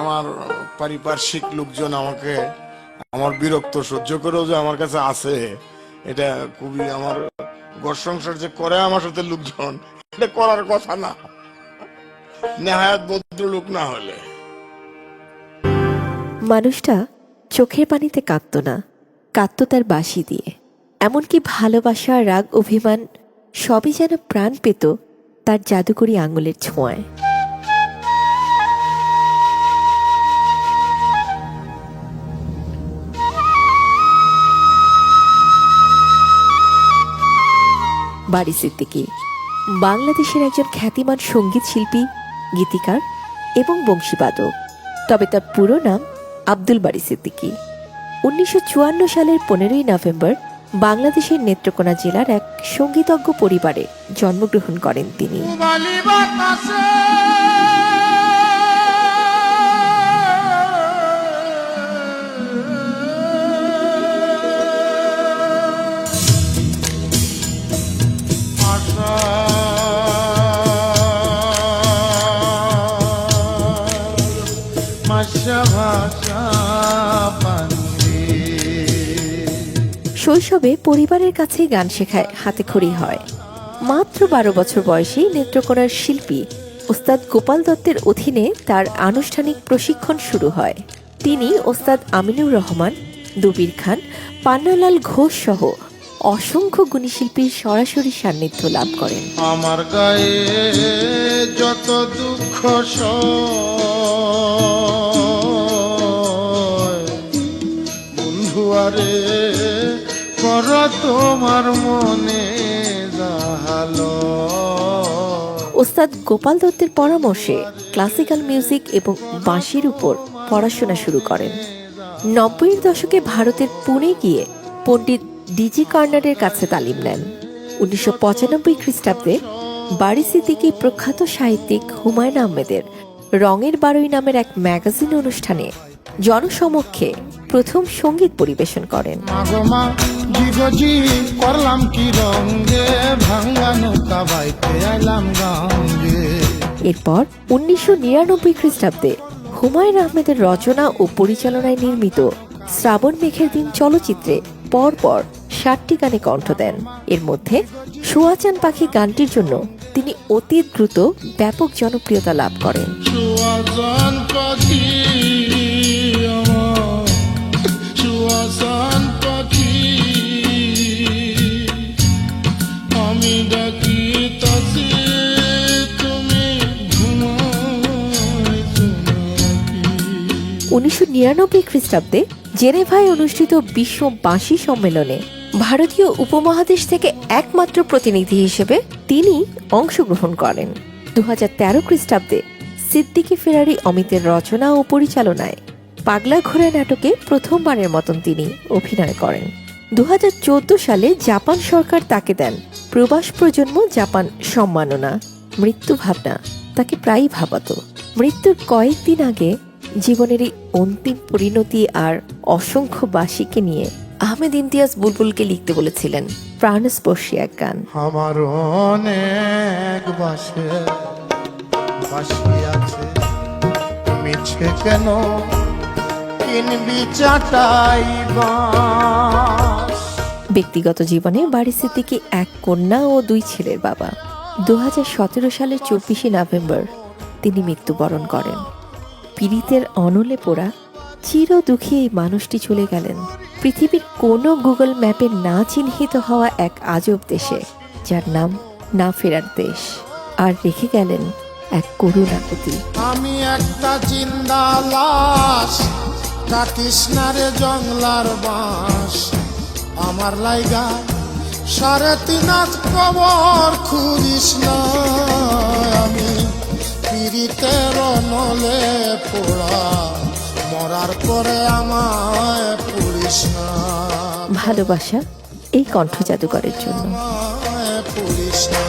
আমার পারিপার্শ্বিক লোকজন আমাকে, আমার বিরক্ত সহ্য করেও যে আমার কাছে আছে, এটা খুবই আমার ঘর সংসার যে করে আমার সাথে লোকজন, এটা করার কথা না। নেহায়াত ভদ্রলোক না হলে। মানুষটা চোখের পানিতে কাঁদত না, কাঁদত তার বাসি দিয়ে। এমনকি ভালোবাসা, রাগ, অভিমান, সবই যেন প্রাণ পেত তার জাদুকরি আঙুলের ছোঁয়ায়। বাড়ি সিদ্দিকী। বাংলাদেশের একজন খ্যাতিমান সংগীত শিল্পী, গীতিকার এবং বংশীবাদক। তবে তার পুরো নাম আব্দুল বাড়ি সিদ্দিকী। উনিশশো চুয়ান্ন সালের পনেরোই নভেম্বর বাংলাদেশের নেত্রকোনা জেলার এক সঙ্গীতজ্ঞ পরিবারে জন্মগ্রহণ করেন তিনি। শৈশবে পরিবারের কাছেই গান শেখায় হাতে খড়ি হয়। মাত্র বারো বছর বয়সেই নেত্রকোনার শিল্পী ওস্তাদ গোপাল দত্তের অধীনে তার আনুষ্ঠানিক প্রশিক্ষণ শুরু হয়। তিনি ওস্তাদ আমিনুর রহমান দবির খান পান্নালাল ঘোষ সহ অসংখ্য গুণী শিল্পীর সরাসরি সান্নিধ্য লাভ করেন। আমার গায়ে যত দুঃখ সয়, তোমার মনে ওস্তাদ গোপাল দত্তের পরামর্শে ক্লাসিক্যাল মিউজিক এবং বাঁশির উপর পড়াশোনা শুরু করেন। নব্বইয়ের দশকে ভারতের পুনে গিয়ে পণ্ডিত ডিজি কর্নারের কাছে তালিম নেন। উনিশশো পঁচানব্বই খ্রিস্টাব্দে বাড়ি সিদ্দিকী প্রখ্যাত সাহিত্যিক হুমায়ুন আহমেদের রঙের বারোই নামের এক ম্যাগাজিন অনুষ্ঠানে জনসমক্ষে প্রথম সংগীত পরিবেশন করেন। এরপর উনিশশো নিরানব্বই খ্রিস্টাব্দে হুমায়ুন আহমেদের রচনা ও পরিচালনায় নির্মিত শ্রাবণ মেঘের দিন চলচ্চিত্রে পরপর ষাটটি গানে কণ্ঠ দেন। এর মধ্যে সুয়াচান পাখি গানটির জন্য তিনি অতি দ্রুত ব্যাপক জনপ্রিয়তা লাভ করেন। উনিশশো নিরানব্বই খ্রিস্টাব্দে জেনেভায় অনুষ্ঠিত বিশ্ব বাঁশি সম্মেলনে ভারতীয় উপমহাদেশ থেকে একমাত্র প্রতিনিধি হিসেবে তিনি অংশগ্রহণ করেন। দু তেরো খ্রিস্টাব্দে সিদ্দিকি ফেরারি অমিতের রচনা ও পরিচালনায় পাগলা ঘোড়া নাটকে প্রথমবারের মতন তিনি অভিনয় করেন। দু হাজার চোদ্দ সালে জাপান সরকার তাকে দেন প্রবাস প্রজন্ম জাপান সম্মাননা। মৃত্যু ভাবনা, তাকে প্রায়ই ভাবাতো। মৃত্যুর কয়েকদিন আগে জীবনের এই অন্তিম পরিণতি আর অসংখ্য বাসীকে নিয়ে আহমেদ ইমতিয়াজ বুলবুলকে লিখতে বলেছিলেন প্রাণস্পর্শী এক গান। আমার অনেক বাসে বাসি আছে। মিছে কেন কিনবি চাটাই বাস? ব্যক্তিগত জীবনে বাড়ি সিদ্দিকি এক কন্যা ও দুই ছেলের বাবা। দু হাজার সতেরো সালের চব্বিশে নভেম্বর তিনি মৃত্যুবরণ করেন। পীড়িতের অনলে পোড়া চির দুঃখী এই মানুষটি চলে গেলেন। পৃথিবীর কোনো গুগল ম্যাপে না চিহ্নিত হওয়া এক আজব দেশে, যার নাম না ফেরার দেশ, আর রেখে গেলেন এক করুণাকুতি আমি একটা চিন্দা লাশ কাটিসনারে জংলার বাঁশ আমার লাইগা সাড়ে তিন কবর খুঁজিস না। নলে পোড়া মরার পরে আমায় পুলিশ না। ভালোবাসা এই কণ্ঠ জাদুকরের জন্য। পুলিশ না।